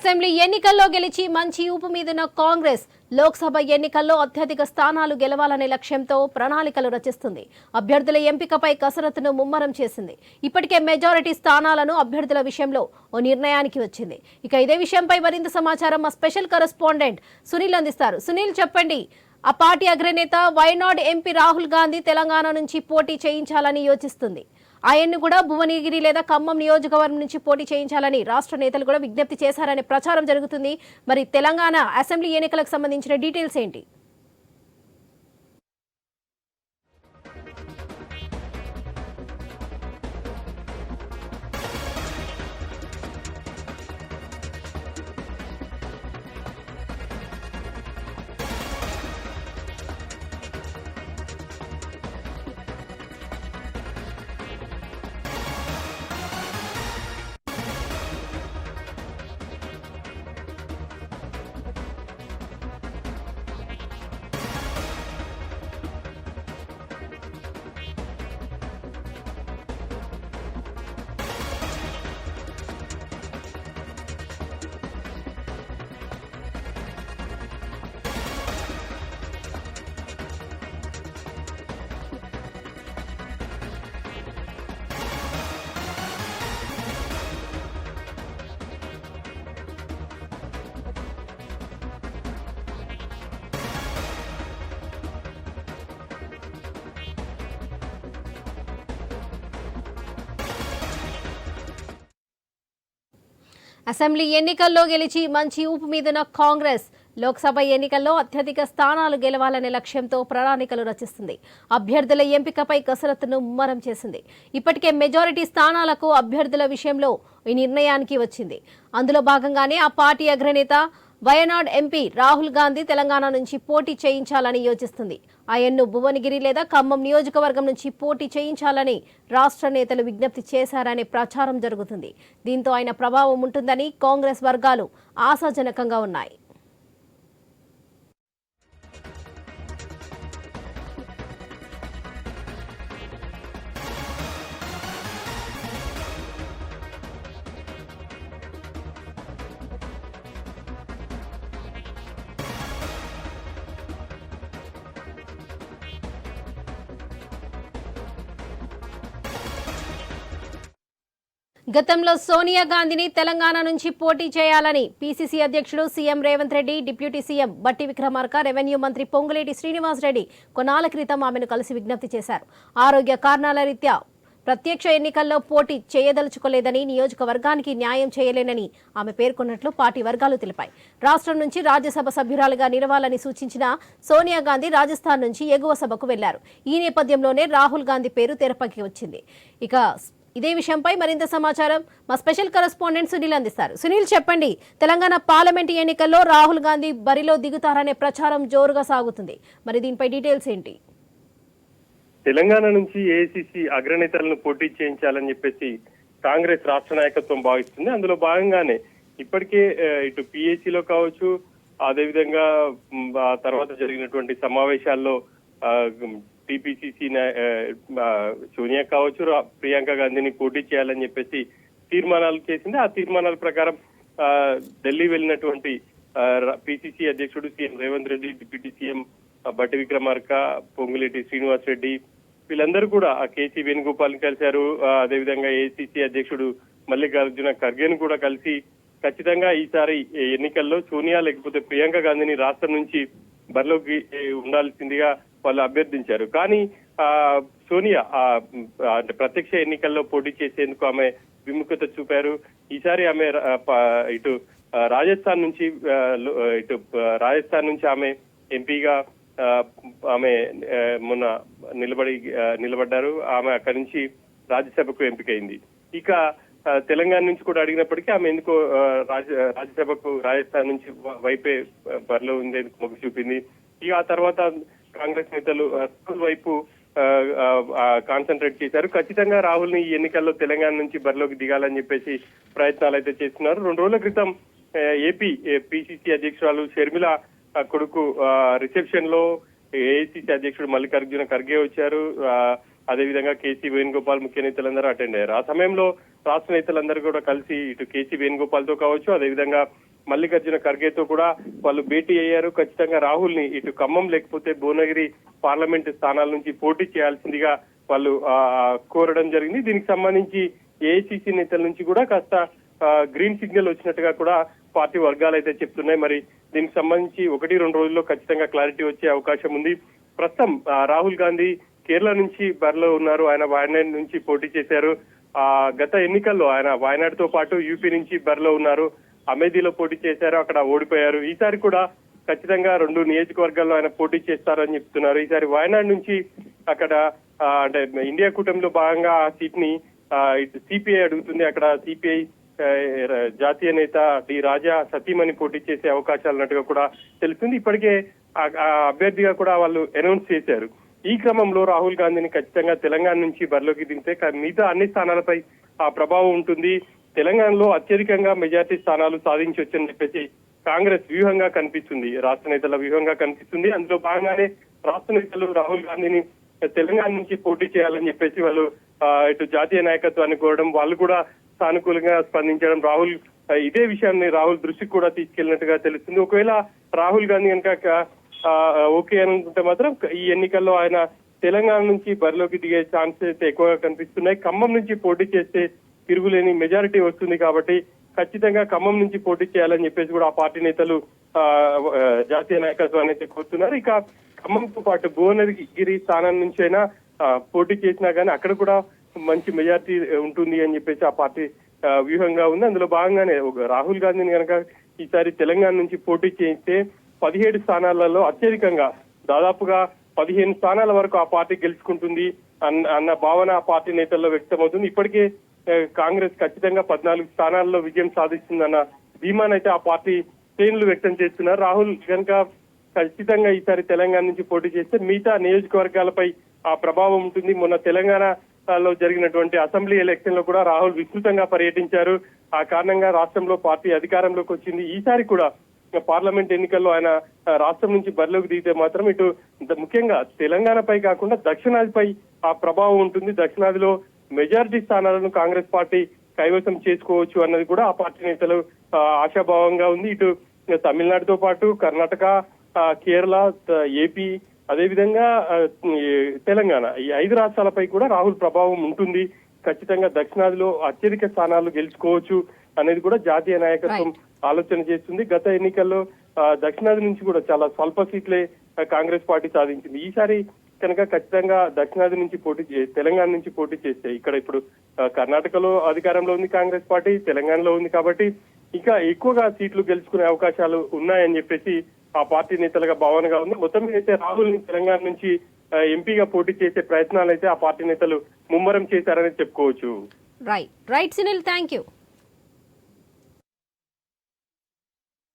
Assembly ఎన్నికల్లో గెలిచి మంచి ఊపు మీదున్న కాంగ్రెస్ లోక్సభ ఎన్నికల్లో అత్యధిక స్థానాలు గెలవాలనే లక్ష్యంతో ప్రణాళికలు రచిస్తుంది. అభ్యర్థుల ఎంపికపై కసరత్తును ముమ్మరం చేసింది. ఇప్పటికే మెజారిటీ స్థానాలను అభ్యర్థుల విషయంలో ఓ నిర్ణయానికి వచ్చింది. ఇక ఇదే విషయంపై మరింత సమాచారం మా స్పెషల్ కరెస్పాండెంట్ సునీల్ అందిస్తారు. సునీల్ చెప్పండి. ఆ పార్టీ అగ్రనేత వైనాడ్ ఎంపీ రాహుల్ గాంధీ తెలంగాణ నుంచి పోటీ చేయించాలని యోచిస్తుంది. ఆయన్ను కూడా భువనగిరి లేదా ఖమ్మం నియోజకవర్గం నుంచి పోటీ చేయించాలని రాష్ట్ర నేతలు కూడా విజ్ఞప్తి చేశారనే ప్రచారం జరుగుతుంది. మరి తెలంగాణ అసెంబ్లీ ఎన్నికలకు సంబంధించిన డీటెయిల్స్ ఏంటి? అసెంబ్లీ ఎన్నికల్లో గెలిచి మంచి ఊపు మీదున్న కాంగ్రెస్ లోక్సభ ఎన్నికల్లో అత్యధిక స్థానాలు గెలవాలనే లక్ష్యంతో ప్రణాళికలు రచిస్తుంది. అభ్యర్థుల ఎంపికపై కసరత్తును ముమ్మరం చేసింది. ఇప్పటికే మెజారిటీ స్థానాలకు అభ్యర్థుల విషయంలో ఈ నిర్ణయానికి వచ్చింది. అందులో భాగంగానే ఆ పార్టీ అగ్రనేత వయనాడ్ ఎంపీ రాహుల్ గాంధీ తెలంగాణ నుంచి పోటీ చేయించాలని యోచిస్తుంది. ఆయన్ను భువనగిరి లేదా ఖమ్మం నియోజకవర్గం నుంచి పోటీ చేయించాలని రాష్ట్ర నేతలు విజ్ఞప్తి చేశారనే ప్రచారం జరుగుతుంది. దీంతో ఆయన ప్రభావం ఉంటుందని కాంగ్రెస్ వర్గాలు ఆశాజనకంగా ఉన్నాయి. గతంలో సోనియా గాంధీని తెలంగాణ నుంచి పోటీ చేయాలని పీసీసీ అధ్యక్షుడు CM Revanth Reddy deputy CM Bhatti Vikramarka revenue మంత్రి పొంగులేటి శ్రీనివాస్ రెడ్డి కొన్నాళ్ళ క్రితం ఆమెను కలిసి విజ్ఞప్తి చేశారు. ఆరోగ్య కారణాల రీత్యా ప్రత్యక్ష ఎన్నికల్లో పోటీ చేయదలుచుకోలేదని నియోజకవర్గానికి న్యాయం చేయలేనని ఆమె పేర్కొన్నట్లు పార్టీ వర్గాలు తెలిపాయి. రాష్ట్రం నుంచి రాజ్యసభ సభ్యురాలుగా నిలవాలని సూచించిన సోనియా గాంధీ రాజస్థాన్ నుంచి ఎగువ సభకు వెళ్ళారు. ఈ నేపథ్యంలోనే రాహుల్ గాంధీ పేరు తెరపకి వచ్చింది. ఇక ఇదే విషయంపై మరింత సమాచారం మా స్పెషల్ కరెస్పాండెంట్ సునీల్ అందిస్తారు. సునీల్ చెప్పండి తెలంగాణ పార్లమెంట్ ఎన్నికల్లో రాహుల్ గాంధీ బరిలో దిగుతారనే ప్రచారం జోరుగా సాగుతుంది. మరి దీనిపై డీటెయిల్స్ ఏంటి? తెలంగాణ నుంచి ఏఐసిసి అగ్రనేతలను పోటీ చేయించాలని చెప్పేసి కాంగ్రెస్ రాష్ట్ర నాయకత్వం భావిస్తుంది. అందులో భాగంగానే ఇప్పటికే ఇటు PAC లో కావచ్చు అదేవిధంగా తర్వాత జరిగినటువంటి సమావేశాల్లో టీపీసీసీ సోనియా కావచ్చు ప్రియాంక గాంధీని పోటీ చేయాలని చెప్పేసి తీర్మానాలు చేసింది. ఆ తీర్మానాల ప్రకారం ఆ, ఢిల్లీ వెళ్ళినటువంటి పిసిసి అధ్యక్షుడు CM Revanth Reddy deputy CM Bhatti Vikramarka Ponguleti Srinivas Reddy వీళ్ళందరూ కూడా ఆ కేసీ వేణుగోపాల్ కలిశారు. అదేవిధంగా ఏసీసీ అధ్యక్షుడు మల్లికార్జున ఖర్గేను కూడా కలిసి ఖచ్చితంగా ఈసారి ఎన్నికల్లో సోనియా లేకపోతే ప్రియాంక గాంధీని రాష్ట్రం నుంచి బరిలోకి ఉండాల్సిందిగా వాళ్ళు అభ్యర్థించారు. కానీ ఆ సోనియా ఆ, అంటే ప్రత్యక్ష ఎన్నికల్లో పోటీ చేసేందుకు ఆమె విముఖత చూపారు. ఈసారి ఆమె ఇటు రాజస్థాన్ నుంచి ఇటు రాజస్థాన్ నుంచి ఆమె ఎంపీగా ఆమె మొన్న నిలబడి నిలబడ్డారు. ఆమె అక్కడి నుంచి రాజ్యసభకు ఎంపికైంది. ఇక తెలంగాణ నుంచి కూడా అడిగినప్పటికీ ఆమె ఎందుకో రాజ రాజ్యసభకు రాజస్థాన్ నుంచి వైపే బరిలో ఉండేందుకు మొగ్గు చూపింది. ఇక ఆ తర్వాత కాంగ్రెస్ నేతలు ఆ, రాహుల్ వైపు కాన్సన్ట్రేట్ చేశారు. ఖచ్చితంగా రాహుల్ని ఈ ఎన్నికల్లో తెలంగాణ నుంచి బరిలోకి దిగాలని చెప్పేసి ప్రయత్నాలు అయితే చేస్తున్నారు. రెండు రోజుల క్రితం ఏపీ పిసిసి అధ్యక్షురాలు షర్మిల ఆ, కొడుకు రిసెప్షన్లో ఏఐసిసి అధ్యక్షుడు మల్లికార్జున ఖర్గే వచ్చారు. ఆ, అదేవిధంగా కేసీ వేణుగోపాల్ ముఖ్య నేతలందరూ అటెండ్ అయ్యారు. ఆ సమయంలో రాష్ట్ర నేతలందరూ కూడా కలిసి ఇటు కేసీ వేణుగోపాల్తో కావచ్చు అదేవిధంగా మల్లికార్జున ఖర్గేతో కూడా వాళ్ళు భేటీ అయ్యారు. ఖచ్చితంగా రాహుల్ని ఇటు ఖమ్మం లేకపోతే భువనగిరి పార్లమెంట్ స్థానాల నుంచి పోటీ చేయాల్సిందిగా వాళ్ళు కోరడం జరిగింది. దీనికి సంబంధించి ఏఐసిసి నేతల నుంచి కూడా కాస్త గ్రీన్ సిగ్నల్ వచ్చినట్టుగా కూడా పార్టీ వర్గాలు అయితే చెప్తున్నాయి. మరి దీనికి సంబంధించి ఒకటి రెండు రోజుల్లో ఖచ్చితంగా క్లారిటీ వచ్చే అవకాశం ఉంది. ప్రస్తుతం రాహుల్ గాంధీ కేరళ నుంచి బరిలో ఉన్నారు. ఆయన వాయనాడ్ నుంచి పోటీ చేశారు. ఆ గత ఎన్నికల్లో ఆయన వాయనాడ్తో పాటు యూపీ నుంచి బరిలో ఉన్నారు. అమేధీలో పోటీ చేశారు అక్కడ ఓడిపోయారు. ఈసారి కూడా ఖచ్చితంగా రెండు నియోజకవర్గాల్లో ఆయన పోటీ చేస్తారని చెప్తున్నారు. ఈసారి వయనాడ్ నుంచి అక్కడ అంటే ఇండియా కూటమిలో భాగంగా ఆ సీట్ని సిపిఐ అడుగుతుంది. అక్కడ సిపిఐ జాతీయ నేత డి రాజా సతీమణి పోటీ చేసే అవకాశాలు ఉన్నట్టుగా కూడా తెలుస్తుంది. ఇప్పటికే ఆ- అభ్యర్థిగా కూడా వాళ్ళు అనౌన్స్ చేశారు. ఈ క్రమంలో రాహుల్ గాంధీని ఖచ్చితంగా తెలంగాణ నుంచి బరిలోకి దింపితే మిగతా అన్ని స్థానాలపై ఆ ప్రభావం ఉంటుంది. తెలంగాణలో అత్యధికంగా మెజార్టీ స్థానాలు సాధించవచ్చని చెప్పేసి కాంగ్రెస్ వ్యూహంగా కనిపిస్తుంది. రాష్ట్ర నేతల వ్యూహంగా కనిపిస్తుంది. అందులో భాగంగానే రాష్ట్ర నేతలు రాహుల్ గాంధీని తెలంగాణ నుంచి పోటీ చేయాలని చెప్పేసి వాళ్ళు ఇటు జాతీయ నాయకత్వాన్ని కోరడం వాళ్ళు కూడా సానుకూలంగా స్పందించడం రాహుల్ ఇదే విషయాన్ని రాహుల్ దృష్టికి కూడా తీసుకెళ్ళినట్టుగా తెలుస్తుంది. ఒకవేళ రాహుల్ గాంధీ కనుక ఆ, ఓకే అనుకుంటే మాత్రం ఈ ఎన్నికల్లో ఆయన తెలంగాణ నుంచి బరిలోకి దిగే ఛాన్సెస్ అయితే ఎక్కువగా కనిపిస్తున్నాయి. ఖమ్మం నుంచి పోటీ చేస్తే తిరుగులేని మెజారిటీ వస్తుంది కాబట్టి ఖచ్చితంగా ఖమ్మం నుంచి పోటీ చేయాలని చెప్పేసి కూడా ఆ పార్టీ నేతలు ఆ, జాతీయ నాయకత్వాన్ని అయితే కోరుతున్నారు. ఇక ఖమ్మంతో పాటు భువనగిరి స్థానం నుంచి అయినా పోటీ చేసినా కానీ అక్కడ కూడా మంచి మెజారిటీ ఉంటుంది అని చెప్పేసి ఆ పార్టీ వ్యూహంగా ఉంది. అందులో భాగంగానే రాహుల్ గాంధీని కనుక ఈసారి తెలంగాణ నుంచి పోటీ చేయిస్తే పదిహేడు స్థానాలలో అత్యధికంగా దాదాపుగా పదిహేను స్థానాల వరకు ఆ పార్టీ గెలుచుకుంటుంది అన్న అన్న భావన ఆ పార్టీ నేతల్లో వ్యక్తమవుతుంది. ఇప్పటికే కాంగ్రెస్ ఖచ్చితంగా పద్నాలుగు స్థానాల్లో విజయం సాధిస్తుందన్న ధీమానైతే ఆ పార్టీ శ్రేణులు వ్యక్తం చేస్తున్నారు. రాహుల్ కనుక ఖచ్చితంగా ఈసారి తెలంగాణ నుంచి పోటీ చేస్తే మిగతా నియోజకవర్గాలపై ఆ ప్రభావం ఉంటుంది. మొన్న తెలంగాణలో జరిగినటువంటి అసెంబ్లీ ఎలక్షన్లో కూడా రాహుల్ విస్తృతంగా పర్యటించారు. ఆ కారణంగా రాష్ట్రంలో పార్టీ అధికారంలోకి వచ్చింది. ఈసారి కూడా పార్లమెంట్ ఎన్నికల్లో ఆయన రాష్ట్రం నుంచి బరిలోకి దిగితే మాత్రం ఇటు ముఖ్యంగా తెలంగాణపై కాకుండా దక్షిణాదిపై ఆ ప్రభావం ఉంటుంది. దక్షిణాదిలో మెజారిటీ స్థానాలను కాంగ్రెస్ పార్టీ కైవసం చేసుకోవచ్చు అన్నది కూడా ఆ పార్టీ నేతలు ఆశాభావంగా ఉంది. ఇటు తమిళనాడుతో పాటు కర్ణాటక కేరళ ఏపీ అదేవిధంగా తెలంగాణ. ఈ ఐదు రాష్ట్రాలపై కూడా రాహుల్ ప్రభావం ఉంటుంది. ఖచ్చితంగా దక్షిణాదిలో అత్యధిక స్థానాలు గెలుచుకోవచ్చు అనేది కూడా జాతీయ నాయకత్వం ఆలోచన చేస్తుంది. గత ఎన్నికల్లో దక్షిణాది నుంచి కూడా చాలా స్వల్ప సీట్లే కాంగ్రెస్ పార్టీ సాధించింది. ఈసారి కనుక ఖచ్చితంగా దక్షిణాది నుంచి పోటీ చే- తెలంగాణ నుంచి పోటీ చేస్తే ఇక్కడ ఇప్పుడు కర్ణాటకలో అధికారంలో ఉంది కాంగ్రెస్ పార్టీ తెలంగాణలో ఉంది కాబట్టి ఇంకా ఎక్కువగా సీట్లు గెలుచుకునే అవకాశాలు ఉన్నాయని చెప్పేసి ఆ పార్టీ నేతలుగా భావనగా ఉంది. మొత్తం మీద అయితే రాహుల్ తెలంగాణ నుంచి ఎంపీగా పోటీ చేసే ప్రయత్నాలు అయితే ఆ పార్టీ నేతలు ముమ్మరం చేశారని చెప్పుకోవచ్చు. Right right Sunil thank you